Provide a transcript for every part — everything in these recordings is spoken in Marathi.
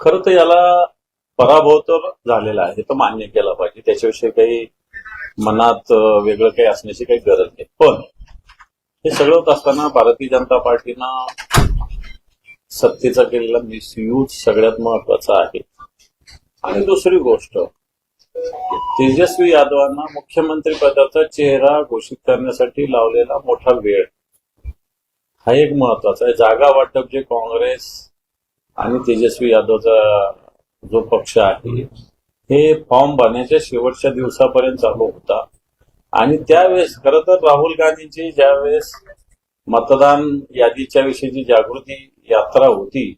खरं तर याला पराभव तर झालेला आहे. तर मान्य केला पाहिजे. त्याच्याविषयी काही मनात वेगळं काही असण्याची काही गरज नाही. पण हे सगळं होत असताना भारतीय जनता पार्टीनं सत्तेचा केलेला मिसयूज सगळ्यात महत्त्वाचा आहे. आणि दुसरी गोष्ट तेजस्वी यादवांना मुख्यमंत्री पदाचा चेहरा घोषित करण्यासाठी लावलेला मोठा वेळ. हा एक महत्त्वाचा आहे. जागा वाटप जे काँग्रेस आणि तेजस्वी यादवचा जो पक्ष आहे हे फॉर्म भरण्याच्या शेवटच्या दिवसापर्यंत चालू होता. आणि त्यावेळेस खरं तर राहुल गांधींची ज्यावेळेस मतदान यादीच्या विषयीची जागृती यात्रा होती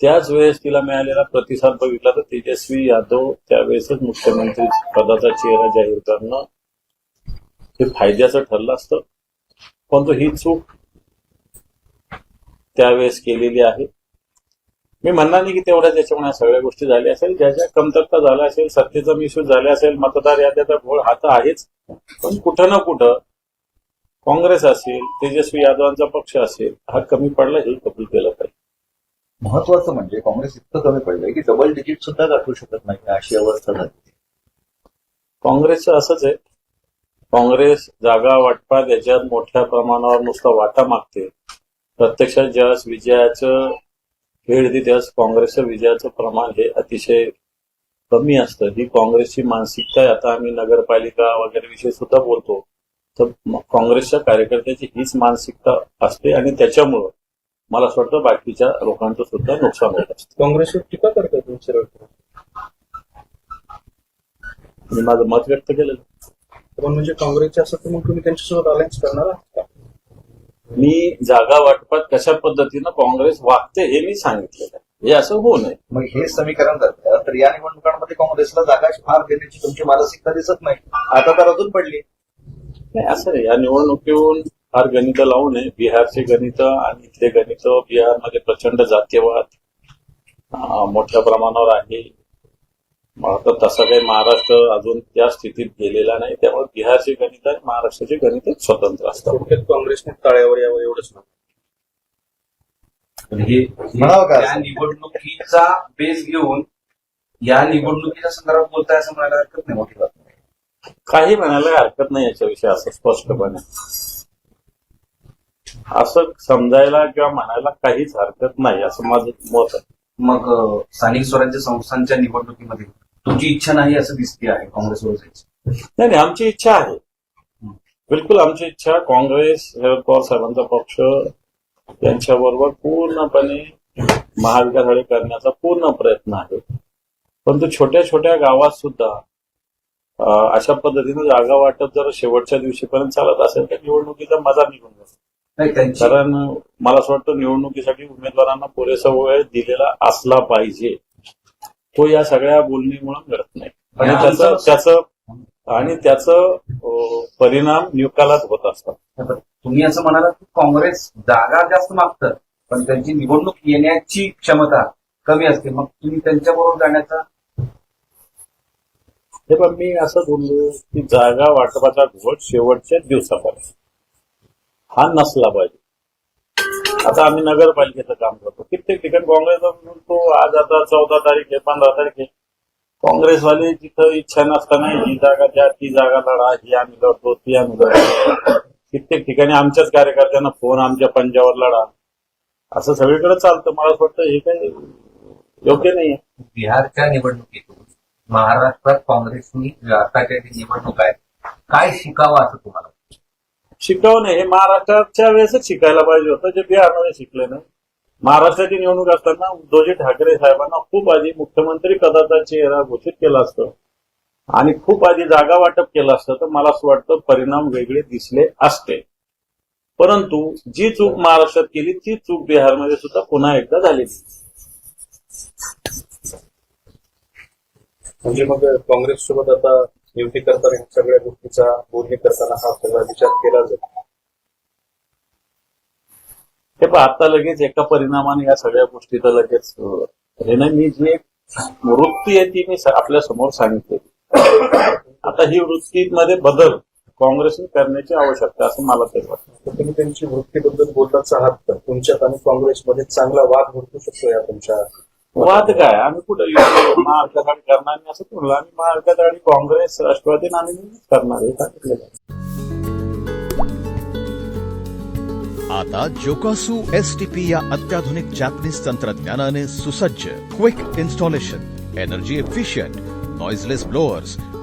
त्याच वेळेस तिला मिळालेला प्रतिसाद बघितला तर तेजस्वी यादव त्यावेळेसच मुख्यमंत्री पदाचा चेहरा जाहीर करणं हे फायद्याचं ठरलं असतं. परंतु ही चूक त्यावेळेस केलेली आहे. मी म्हणणार नाही की तेवढ्या त्याच्यामुळे सगळ्या गोष्टी झाल्या असेल. ज्या ज्या कमतरता झाल्या असेल सत्तेचा मिसूज झाला असेल मतदार याद्याचा घोळ हा तर आहेच. पण कुठं ना कुठं काँग्रेस असेल तेजस्वी यादवांचा पक्ष असेल हा कमी पडला हे कबूल केलं पाहिजे. महत्वाचं म्हणजे काँग्रेस इतकं कमी पडलंय की डबल डिजिट सुद्धा गाठू शकत नाही अशी अवस्था झाली. काँग्रेसचं असंच आहे. काँग्रेस जागा वाटपात याच्यात मोठ्या प्रमाणावर नुसता वाटा मागते. प्रत्यक्षात ज्यावेळेस विजयाचं खेळ त्यावेळेस काँग्रेसच्या विजयाचं प्रमाण हे अतिशय कमी असतं. ही काँग्रेसची मानसिकता आहे. आता आम्ही नगरपालिका वगैरे विषयी सुद्धा बोलतो. तर काँग्रेसच्या कार्यकर्त्याची हीच मानसिकता असते आणि त्याच्यामुळं मला असं वाटतं बाकीच्या लोकांचं सुद्धा नुकसान होत असतं. काँग्रेसवर टीका करतात तुमचे मी माझं मत व्यक्त केलेलं. पण म्हणजे काँग्रेसचे असं तर मग तुम्ही त्यांच्यासोबत अलायन्स करणार आहात? मी जागा वाटपात कशा पद्धतीनं काँग्रेस वागते हे मी सांगितलेलं आहे. हे असं होऊ नये. मग हे समीकरण धरलं तर या निवडणुकांमध्ये काँग्रेसला जागा फार देण्याची तुमची मानसिकता दिसत नाही. आता तर अजून पडली. नाही असं नाही. या निवडणुकीहून फार गणित लावू नये. बिहारचे गणित आणि इथले गणित. बिहारमध्ये प्रचंड जातीयवाद मोठ्या प्रमाणावर आहे. तर तसं काही महाराष्ट्र अजून त्या स्थितीत गेलेला नाही त्यामुळे बिहारचे गणित आणि महाराष्ट्राचे गणित स्वतंत्र असतात काँग्रेसने टाळ्यावर यावं एवढंच का या? निवडणुकीचा बेस घेऊन या निवडणुकीच्या संदर्भात बोलताय असं म्हणायला हरकत नाही मोठी बात नाही. काही म्हणायला हरकत नाही याच्याविषयी असं स्पष्टपणे असं समजायला किंवा म्हणायला काहीच हरकत नाही असं माझं मत आहे मग स्थानिक स्वराज्य संस्थांच्या निवडणुकीमध्ये तुमची इच्छा नाही असं दिसते आहे काँग्रेसवर जायची. नाही नाही आमची इच्छा आहे. बिलकुल आमची इच्छा काँग्रेस शरद पवार साहेबांचा पक्ष यांच्याबरोबर पूर्णपणे महाविकास आघाडी करण्याचा पूर्ण प्रयत्न आहे. परंतु छोट्या छोट्या गावात सुद्धा अशा पद्धतीनं जागा वाटप जर शेवटच्या दिवशीपर्यंत चालत असेल तर निवडणुकीचा मजा निघून जातो कारण मला असं वाटतं निवडणुकीसाठी उमेदवारांना पुरेसा वेळ दिलेला असला पाहिजे. तो या सगळ्या बोलणीमुळे घडत नाही. आणि त्याचं त्याचं आणि त्याचं परिणाम निकालात होत असतात. तुम्ही असं म्हणालात की काँग्रेस जागा जास्त मागतं पण त्यांची निवडणूक येण्याची क्षमता कमी असते. मग तुम्ही त्यांच्याबरोबर जाण्याचा हे पण मी असं बोललो की जागा वाटपाचा घोळ शेवटच्या दिवसापर्यंत. हा नसला पाहिजे. आता आम्ही नगरपालिकेचं काम करतो. कित्येक ठिकाणी काँग्रेसचा तो आज आता चौदा तारीख आहे पंधरा तारीख आहे. काँग्रेसवाले जिथं इच्छा नसताना ही जागा द्या ती जागा लढा ही आम्ही लढतो ती आम्ही लढतो. कित्येक ठिकाणी आमच्याच कार्यकर्त्यांना फोन आमच्या पंजावर लढा. असं सगळीकडे चालतं. मला असं वाटतं हे काही योग्य नाही बिहारच्या निवडणुकीतून महाराष्ट्रात काँग्रेसनी आताच्या निवडणूक आहे. काय शिकावं असं तुम्हाला शिकवणे हे महाराष्ट्राच्या वेळेसच शिकायला पाहिजे होतं जे बिहारमध्ये शिकले नाही महाराष्ट्राची निवडणूक असताना उद्धवजी ठाकरे साहेबांना खूप आधी मुख्यमंत्री पदाचा चेहरा घोषित केला असतं. आणि खूप आधी जागा वाटप केलं असतं तर मला असं वाटतं परिणाम वेगळे दिसले असते. परंतु जी चूक महाराष्ट्रात केली ती चूक बिहारमध्ये सुद्धा पुन्हा एकदा झालेली म्हणजे मग काँग्रेस सोबत आता युती करताना सगळ्या गोष्टीचा बोलणी करताना हा सगळा विचार केला जातो. हे पण आता लगेच एका परिणामाने या सगळ्या गोष्टी तर लगेच हे मी जी एक वृत्ती आहे ती मी आपल्यासमोर सांगितली. आता ही वृत्तीमध्ये बदल काँग्रेसने करण्याची आवश्यकता असं मला तरी वाटतं. तुम्ही त्यांची वृत्तीबद्दल बोलताच आहात तर तुमच्यात आणि काँग्रेसमध्ये चांगला वाद भरकू शकतो या तुमच्या वाद काय आम्ही कुठं येऊ? महाविकास करणार नाही असं म्हणलं आम्ही महाविकास आणि काँग्रेस राष्ट्रवादी आम्ही करणार हे आता जोकासू एस टी पी या अत्याधुनिक जॅपनीज तंत्रज्ञानाने सुसज्ज quick installation energy efficient noiseless blowers